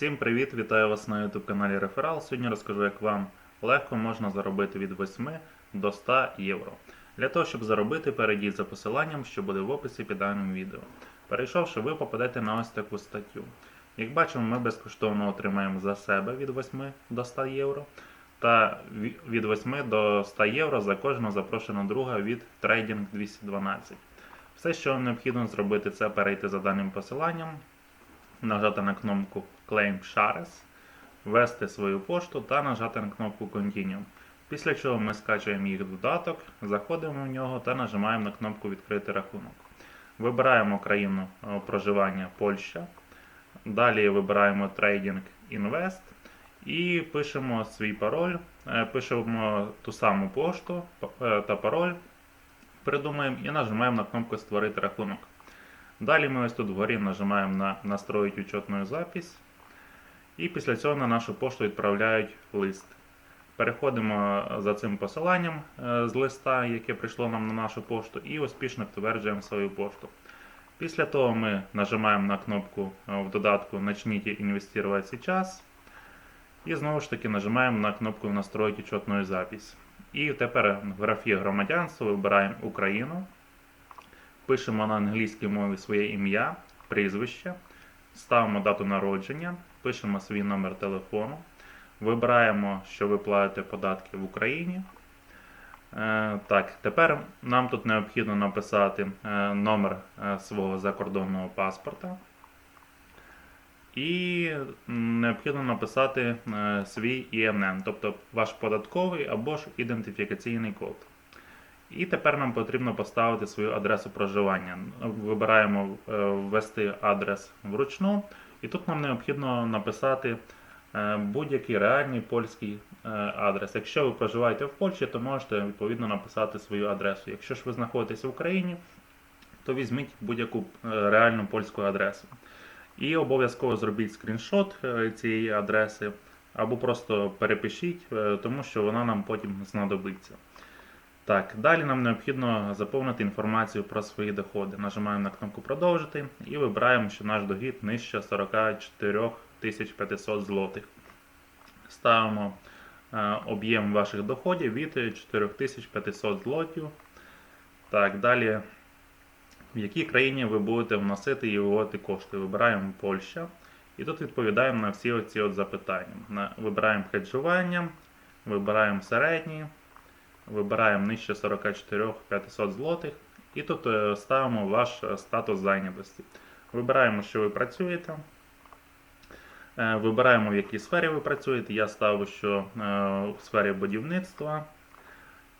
Всім привіт! Вітаю вас на YouTube каналі Реферал. Сьогодні розкажу, як вам легко можна заробити від 8 до 100 євро. Для того, щоб заробити, перейдіть за посиланням, що буде в описі під даним відео. Перейшовши, ви попадете на ось таку статтю. Як бачимо, ми безкоштовно отримаємо за себе від 8 до 100 євро. Та від 8 до 100 євро за кожного запрошеного друга від Trading 212. Все, що вам необхідно зробити, це перейти за даним посиланням, нажати на кнопку Claim Shares, ввести свою пошту та нажати на кнопку Continue. Після чого ми скачуємо їх додаток, заходимо в нього та нажимаємо на кнопку Відкрити рахунок. Вибираємо країну е, проживання Польща. Далі вибираємо Trading Invest і пишемо свій пароль, е, пишемо ту саму пошту е, та пароль, придумаємо і нажимаємо на кнопку Створити рахунок. Далі ми ось тут вгорі нажимаємо на Настроїть учетну запись. І після цього на нашу пошту відправляють лист. Переходимо за цим посиланням е, з листа, яке прийшло нам на нашу пошту, і успішно підтверджуємо свою пошту. Після того ми нажимаємо на кнопку е, в додатку Начните інвестувати сейчас. І знову ж таки нажимаємо на кнопку Настроїть учетну запись. І тепер в графі громадянство вибираємо Україну. Пишемо на англійській мові своє ім'я, прізвище, ставимо дату народження, пишемо свій номер телефону, вибираємо, що ви платите податки в Україні. Е, так, тепер нам тут необхідно написати е, номер е, свого закордонного паспорта. І необхідно написати свій ІНН, тобто ваш податковий або ж ідентифікаційний код. І тепер нам потрібно поставити свою адресу проживання. Вибираємо ввести адрес вручну, і тут нам необхідно написати е, будь-який реальний польський е, адрес. Якщо ви проживаєте в Польщі, то можете відповідно написати свою адресу. Якщо ж ви знаходитесь в Україні, то візьміть будь-яку е, реальну польську адресу. І обов'язково зробіть скріншот цієї адреси, або просто перепишіть, тому що вона нам потім знадобиться. Так, далі нам необхідно заповнити інформацію про свої доходи. Нажимаємо на кнопку Продовжити і вибираємо, що наш дохід нижче 44 500 злотих. Ставимо е, об'єм ваших доходів від 4500 злотів. Так, далі, в якій країні ви будете вносити і виводити кошти. Вибираємо Польща. І тут відповідаємо на всі оці от запитання. Вибираємо хеджування, вибираємо середній. Вибираємо нижче 44 500 злотих. І тут е, ставимо ваш е, статус зайнятості. Вибираємо, що ви працюєте. Е, Вибираємо, в якій сфері ви працюєте. Я ставлю, що в сфері будівництва.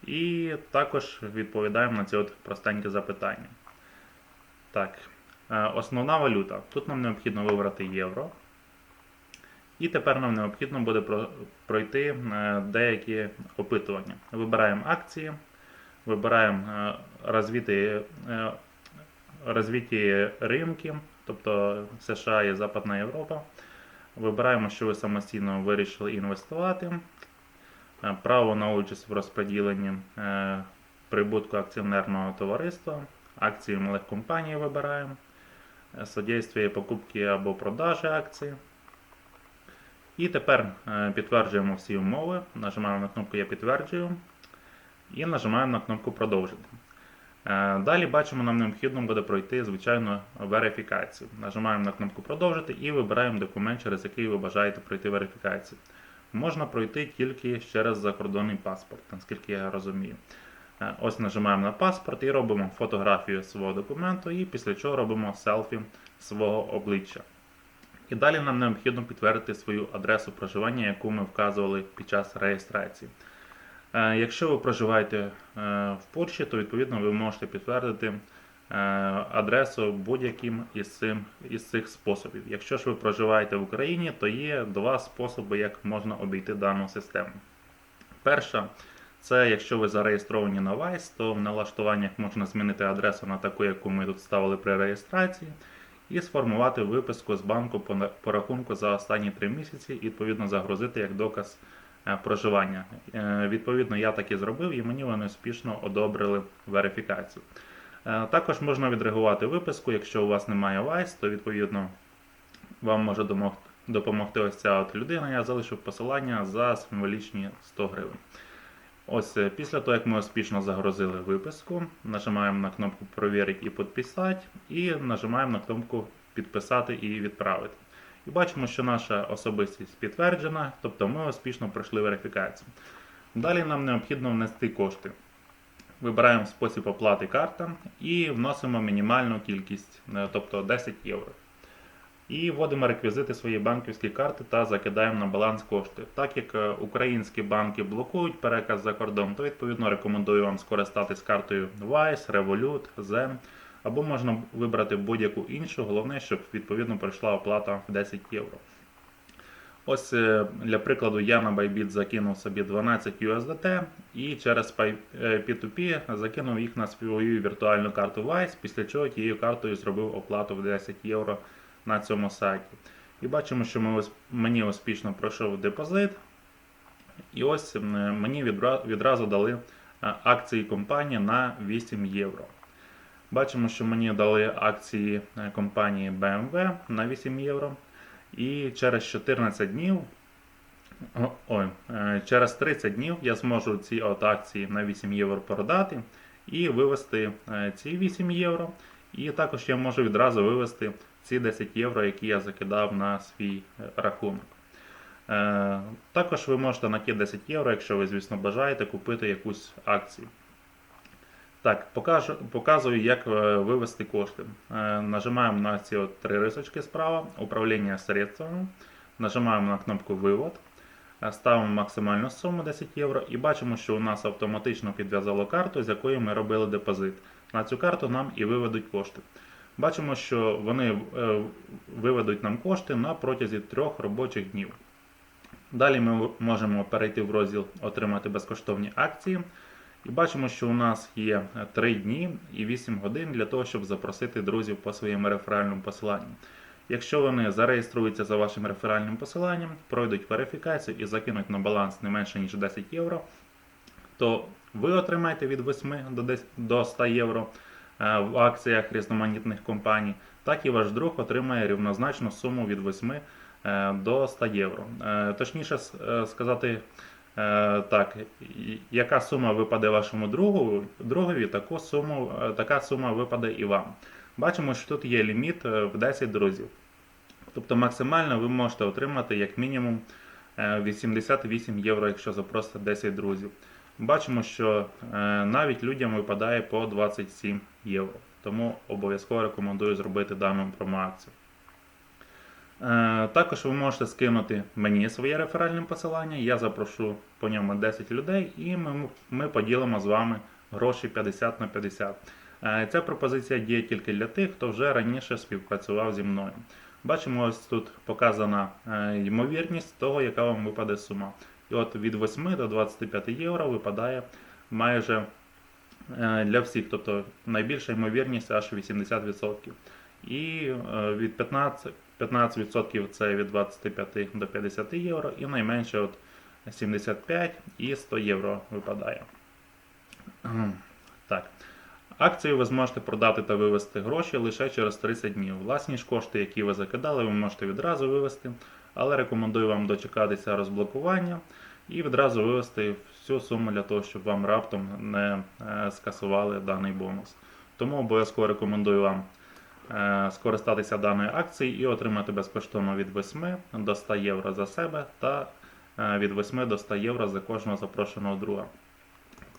І також відповідаємо на ці от простенькі запитання. Так, основна валюта. Тут нам необхідно вибрати євро. І тепер нам необхідно буде пройти е, деякі опитування. Вибираємо акції, вибираємо е, розвиті, е, розвиті ринки, тобто США і Западна Європа. Вибираємо, що ви самостійно вирішили інвестувати. Е, Право на участь в розподіленні е, прибутку акціонерного товариства, акції малих компаній вибираємо, е, содействие покупки або продажі акцій. І тепер е, підтверджуємо всі умови, нажимаємо на кнопку Я підтверджую і нажимаємо на кнопку Продовжити. Е, Далі бачимо, нам необхідно буде пройти звичайно верифікацію. Нажимаємо на кнопку Продовжити і вибираємо документ, через який ви бажаєте пройти верифікацію. Можна пройти тільки через закордонний паспорт, наскільки я розумію. Е, Ось нажимаємо на паспорт і робимо фотографію свого документу, і після чого робимо селфі свого обличчя. І далі нам необхідно підтвердити свою адресу проживання, яку ми вказували під час реєстрації. Е, Якщо ви проживаєте е, в Польщі, то відповідно ви можете підтвердити е, адресу будь-яким із, із цих способів. Якщо ж ви проживаєте в Україні, то є два способи, як можна обійти дану систему. Перша це якщо ви зареєстровані на Vice, то в налаштуваннях можна змінити адресу на таку, яку ми тут ставили при реєстрації, і сформувати виписку з банку по, рахунку за останні 3 місяці відповідно загрузити як доказ е, проживання. Е, Відповідно, я так і зробив, і мені вони успішно одобрили верифікацію. Е, Також можна відреагувати виписку, якщо у вас немає Vice, то відповідно вам може допомогти ось ця от людина, я залишив посилання за символічні 100 гривень. Ось е, після того, як ми успішно загрузили виписку, нажимаємо на кнопку Провірити і підписати, і нажимаємо на кнопку Підписати і відправити. І бачимо, що наша особистість підтверджена, тобто ми успішно пройшли верифікацію. Далі нам необхідно внести кошти. Вибираємо спосіб оплати карта і вносимо мінімальну кількість, е, тобто 10 євро. І вводимо реквізити своєї банківської карти та закидаємо на баланс кошти. Так як е, українські банки блокують переказ за кордон, то відповідно рекомендую вам скористатись картою Wise, Revolut, Zen, або можна вибрати будь-яку іншу. Головне, щоб відповідно пройшла оплата в 10 євро. Ось е, для прикладу я на Bybit закинув собі 12 USDT і через Pay- е, P2P закинув їх на свою віртуальну карту Wise, після чого тією картою зробив оплату в 10 євро на цьому сайті. І бачимо, що ми, мені успішно пройшов депозит. І ось мені відра- відразу дали е, акції компанії на 8 євро. Бачимо, що мені дали акції е, компанії BMW на 8 євро. І через 14 днів, ой, е, через 30 днів я зможу ці от акції на 8 євро продати і вивести е, ці 8 євро. І також я можу відразу вивести ці 10 євро, які я закидав на свій е, рахунок. Е, Також ви можете на ті 10 євро, якщо ви, звісно, бажаєте купити якусь акцію. Так, покажу, показую, як е, вивести кошти. Нажимаємо на ці от три рисочки справа, управління средствами. Нажимаємо на кнопку Вивод. Ставимо максимальну суму 10 євро і бачимо, що у нас автоматично підв'язало карту, з якої ми робили депозит. На цю карту нам і виведуть кошти. Бачимо, що вони е, виведуть нам кошти на протязі трьох робочих днів. Далі ми можемо перейти в розділ Отримати безкоштовні акції. І бачимо, що у нас є 3 дні і 8 годин для того, щоб запросити друзів по своєму реферальному посиланню. Якщо вони зареєструються за вашим реферальним посиланням, пройдуть верифікацію і закинуть на баланс не менше ніж 10 євро, то ви отримаєте від 8 до 100 євро е, в акціях різноманітних компаній, так і ваш друг отримає рівнозначну суму від 8 е, до 100 євро. Е, Точніше е, сказати, е, так, яка сума випаде вашому другу, другові, таку суму, е, така сума випаде і вам. Бачимо, що тут є ліміт е, в 10 друзів. Тобто максимально ви можете отримати як мінімум е, 88 євро, якщо запросите 10 друзів. Бачимо, що е, навіть людям випадає по 27 євро. Тому обов'язково рекомендую зробити дану промоакцію. Е, Також ви можете скинути мені своє реферальне посилання. Я запрошу по ньому 10 людей і ми, ми поділимо з вами гроші 50 на 50. Е, Ця пропозиція діє тільки для тих, хто вже раніше співпрацював зі мною. Бачимо, ось тут показана ймовірність того, яка вам випаде сума. І от від 8 до 25 євро випадає майже е, для всіх, тобто найбільша ймовірність аж 80%. І е, від 15, 15% це від 25 до 50 євро, і найменше от 75 і 100 євро випадає. Ем, Так. Акцію ви зможете продати та вивести гроші лише через 30 днів. Власні ж кошти, які ви закидали, ви можете відразу вивести, але рекомендую вам дочекатися розблокування і відразу вивести всю суму для того, щоб вам раптом не е, скасували даний бонус. Тому обов'язково рекомендую вам е, скористатися даною акцією і отримати безкоштовно від 8 до 100 євро за себе та е, від 8 до 100 євро за кожного запрошеного друга.